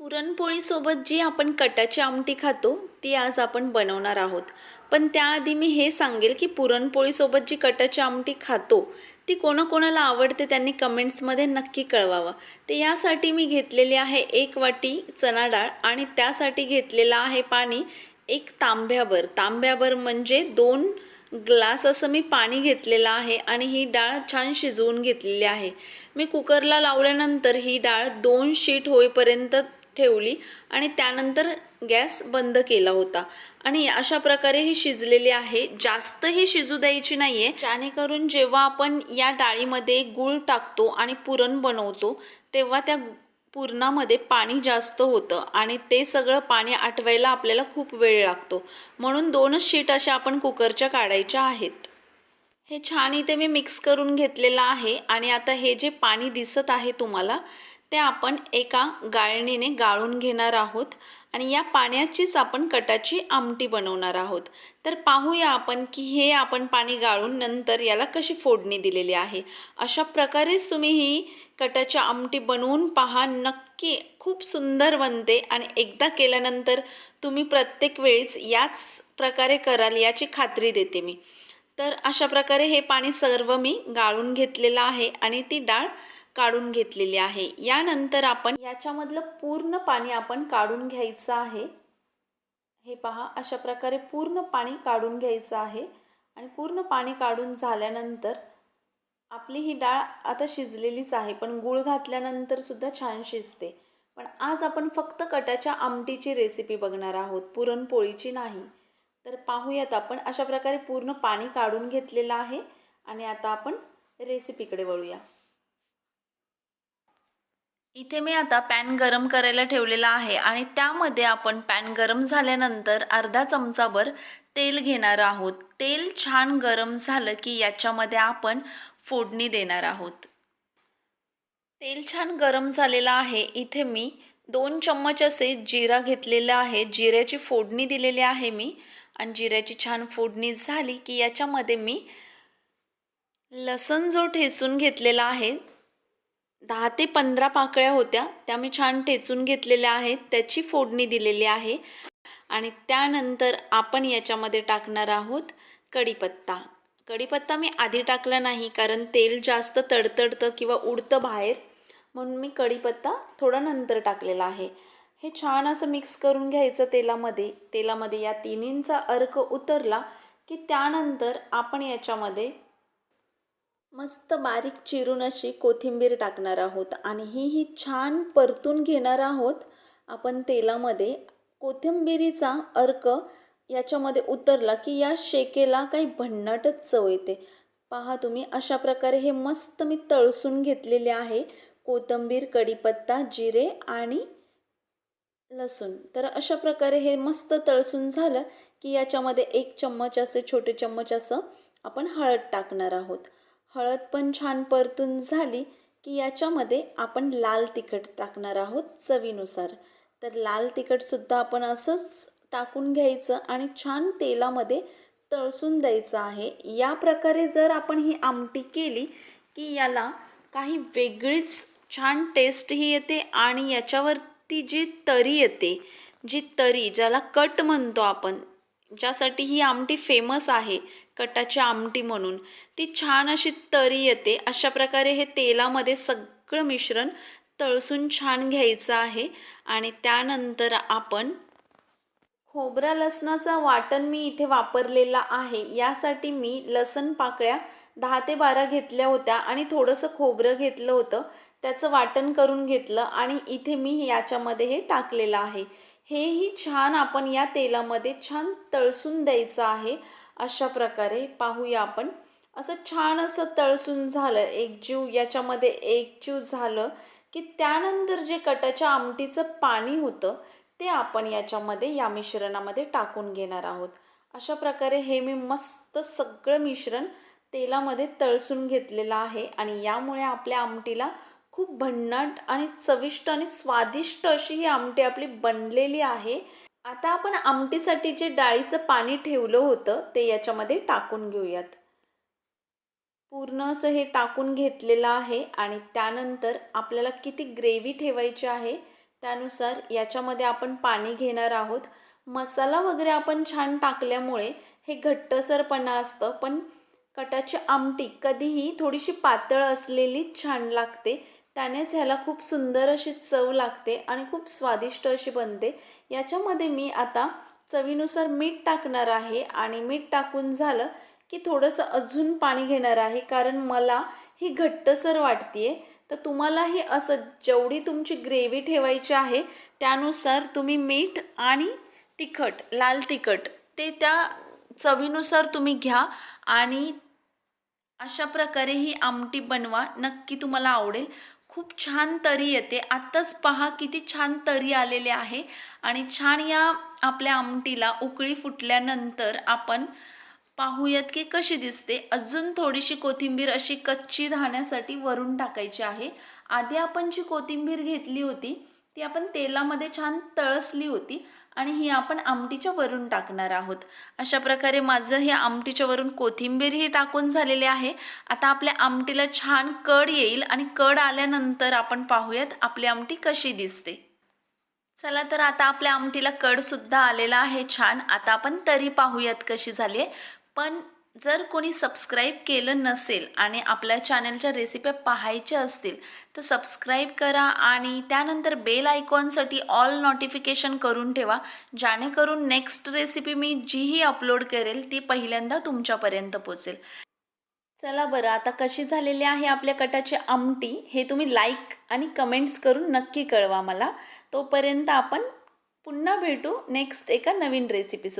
पुरणपोळीसोबत जी आपण कटाची आमटी खातो ती आज आपण बनवणार आहोत. पण त्याआधी मी हे सांगेल की पुरणपोळीसोबत जी कटाची आमटी खातो ती कोणाकोणाला आवडते त्यांनी कमेंट्समध्ये नक्की कळवावं. ते यासाठी मी घेतलेली आहे एक वाटी चणा डाळ आणि त्यासाठी घेतलेलं आहे पाणी एक तांब्याभर. तांब्याभर म्हणजे दोन ग्लास असं मी पाणी घेतलेलं आहे आणि ही डाळ छान शिजवून घेतलेली आहे. मी कुकरला लावल्यानंतर ही डाळ दोन शीट होईपर्यंत ठेवली आणि त्यानंतर गॅस बंद केला होता. आणि अशा प्रकारे ही शिजलेली आहे. जास्त ही शिजू द्यायची नाही आहे जेणेकरून जेव्हा आपण या डाळीमध्ये गूळ टाकतो आणि पुरण बनवतो तेव्हा त्या पुरणामध्ये पाणी जास्त होतं आणि ते सगळं पाणी आटवायला आपल्याला खूप वेळ लागतो. म्हणून दोनच शीट अशा आपण कुकरच्या काढायच्या आहेत. हे छान इथे मी मिक्स करून घेतलेलं आहे आणि आता हे जे पाणी दिसत आहे तुम्हाला ते आपण एका गाळणीने गाळून घेणार आहोत आणि या पाण्याचीच आपण कटाची आमटी बनवणार आहोत. तर पाहूया आपण की हे आपण पाणी गाळून नंतर याला कशी फोडणी दिलेली आहे. अशा प्रकारेच तुम्ही ही कटाची आमटी बनवून पहा. नक्की खूप सुंदर बनते आणि एकदा केल्यानंतर तुम्ही प्रत्येक वेळेस याच प्रकारे कराल याची खात्री देते मी. तर अशा प्रकारे हे पाणी सर्व मी गाळून घेतलेलं आहे आणि ती डाळ काढून घेतलेली आहे. यानंतर आपण याच्यामधलं पूर्ण पाणी आपण काढून घ्यायचं आहे. हे पहा अशा प्रकारे पूर्ण पाणी काढून घ्यायचं आहे. आणि पूर्ण पाणी काढून झाल्यानंतर आपली ही डाळ आता शिजलेलीच आहे पण गूळ घातल्यानंतर सुद्धा छान शिजते. पण आज आपण फक्त कटाच्या आमटीची रेसिपी बघणार आहोत पुरणपोळीची नाही. तर पाहूयात आपण अशा प्रकारे पूर्ण पाणी काढून घेतलेलं आहे. आणि आता आपण रेसिपीकडे वळूया. इथे मी आता पॅन गरम करायला ठेवलेला आहे आणि त्यामध्ये आपण पॅन गरम झाल्यानंतर अर्धा चमचाभर तेल घेणार आहोत. तेल छान गरम झालं की याच्यामध्ये आपण फोडणी देणार आहोत. तेल छान गरम झालेलं आहे. इथे मी दोन चम्मच असे जिरा घेतलेला आहे. जिऱ्याची फोडणी दिलेली आहे मी. आणि जिऱ्याची छान फोडणी झाली की याच्यामध्ये मी लसण जो ठेसून घेतलेला आहे दहा ते पंधरा पाकळ्या होत्या. त्या मी छान ठेचून घेतलेल्या आहेत. त्याची फोडणी दिलेली आहे. आणि त्यानंतर आपण याच्यामध्ये टाकणार आहोत कढीपत्ता. कढीपत्ता मी आधी टाकला नाही कारण तेल जास्त तडतडतं किंवा उडतं बाहेर. म्हणून मी कढीपत्ता थोडा नंतर टाकलेला आहे. हे छान असं मिक्स करून घ्यायचं तेलामध्ये. तेलामध्ये या तिन्हींचा अर्क उतरला की त्यानंतर आपण याच्यामध्ये मस्त बारीक चिरून अशी कोथिंबीर टाकणार आहोत आणि ही ही छान परतून घेणार आहोत आपण तेलामध्ये. कोथिंबिरीचा अर्क याच्यामध्ये उतरला की या शेकेला काही भन्नाटच चव येते. पहा तुम्ही अशा प्रकारे हे मस्त मी तळसून घेतलेले आहे. कोथिंबीर कढीपत्ता जिरे आणि लसूण. तर अशा प्रकारे हे मस्त तळसून झालं की याच्यामध्ये एक चम्मच असे छोटे चम्मच असं आपण हळद टाकणार आहोत. हळद पण छान परतून झाली की याच्यामध्ये आपण लाल तिखट टाकणार आहोत चवीनुसार. तर लाल तिखटसुद्धा आपण असंच टाकून घ्यायचं आणि छान तेलामध्ये तळसून द्यायचं आहे. या प्रकारे जर आपण ही आमटी केली की याला काही वेगळीच छान टेस्टही येते आणि याच्यावरती जी तरी येते जी तरी ज्याला कट म्हणतो आपण ज्यासाठी ही आमटी फेमस आहे कटाची आमटी म्हणून. ती छान अशी तरी येते. अशा प्रकारे हे तेलामध्ये सगळं मिश्रण तळसून छान घ्यायचं आहे. आणि त्यानंतर आपण खोबरा लसणाचा वाटण मी इथे वापरलेला आहे. यासाठी मी लसण पाकळ्या दहा ते बारा घेतल्या होत्या आणि थोडंसं खोबरं घेतलं होतं. त्याचं वाटण करून घेतलं आणि इथे मी याच्यामध्ये हे टाकलेलं आहे. हेही छान आपण या तेलामध्ये छान तळसून द्यायचं आहे. अशा प्रकारे पाहूया आपण. असं छान असं तळसून झालं एकजीव याच्यामध्ये एकजीव झालं की त्यानंतर जे कटाच्या आमटीचं पाणी होतं ते आपण याच्यामध्ये या मिश्रणामध्ये टाकून घेणार आहोत. अशा प्रकारे हे मी मस्त सगळं मिश्रण तेलामध्ये तळसून घेतलेलं आहे आणि यामुळे आपल्या आमटीला खूप भन्नाट आणि चविष्ट आणि स्वादिष्ट अशी ही आमटी आपली बनलेली आहे. आता आपण आमटीसाठी जे डाळीचं पाणी ठेवलं होतं ते याच्यामध्ये टाकून घेऊयात. पूर्ण असं हे टाकून घेतलेलं आहे आणि त्यानंतर आपल्याला किती ग्रेव्ही ठेवायची आहे त्यानुसार याच्यामध्ये आपण पाणी घेणार आहोत. मसाला वगैरे आपण छान टाकल्यामुळे हे घट्टसरपणा असतं पण कटाची आमटी कधीही थोडीशी पातळ असलेली छान लागते. त्यानेच ह्याला खूप सुंदर अशी चव लागते आणि खूप स्वादिष्ट अशी बनते. याच्यामध्ये मी आता चवीनुसार मीठ टाकणार आहे आणि मीठ टाकून झालं की थोडंसं अजून पाणी घेणार आहे कारण मला ही घट्टसर वाटते तर तुम्हालाही असं जेवढी तुमची ग्रेव्ही ठेवायची आहे त्यानुसार तुम्ही मीठ आणि तिखट लाल तिखट ते त्या चवीनुसार तुम्ही घ्या आणि अशा प्रकारे ही आमटी बनवा नक्की तुम्हाला आवडेल. खूप छान तरी येते. आत्ताच पहा किती छान तरी आलेले आहे. आणि छान या आपल्या आमटीला उकळी फुटल्यानंतर आपण पाहूयात की कशी दिसते. अजून थोडीशी कोथिंबीर अशी कच्ची राहण्यासाठी वरून टाकायची आहे. आधी आपण जी कोथिंबीर घेतली होती ती आपण तेलामध्ये छान तळसली होती आणि ही आपण आमटीच्या वरून टाकणार आहोत. अशा प्रकारे माझं हे आमटीच्या वरून कोथिंबीरही टाकून झालेले आहे. आता आपल्या आमटीला छान कड येईल आणि कड आल्यानंतर आपण पाहूयात आपली आमटी कशी दिसते. चला तर आता आपल्या आमटीला कडसुद्धा आलेला आहे छान. आता आपण तरी पाहूयात कशी झाली आहे. पण जर कोणी सबस्क्राईब केलं नसेल आणि आपल्या चॅनलच्या रेसिप्या पाहायच्या असतील तर सबस्क्राईब करा आणि त्यानंतर बेल आयकॉनसाठी ऑल नोटिफिकेशन करून ठेवा जेणेकरून नेक्स्ट रेसिपी मी जीही अपलोड करेल ती पहिल्यांदा तुमच्यापर्यंत पोचेल. चला बरं आता कशी झालेली आहे आपल्या कटाची आमटी हे तुम्ही लाईक आणि कमेंट्स करून नक्की कळवा मला. तोपर्यंत आपण पुन्हा भेटू नेक्स्ट एका नवीन रेसिपीसोबत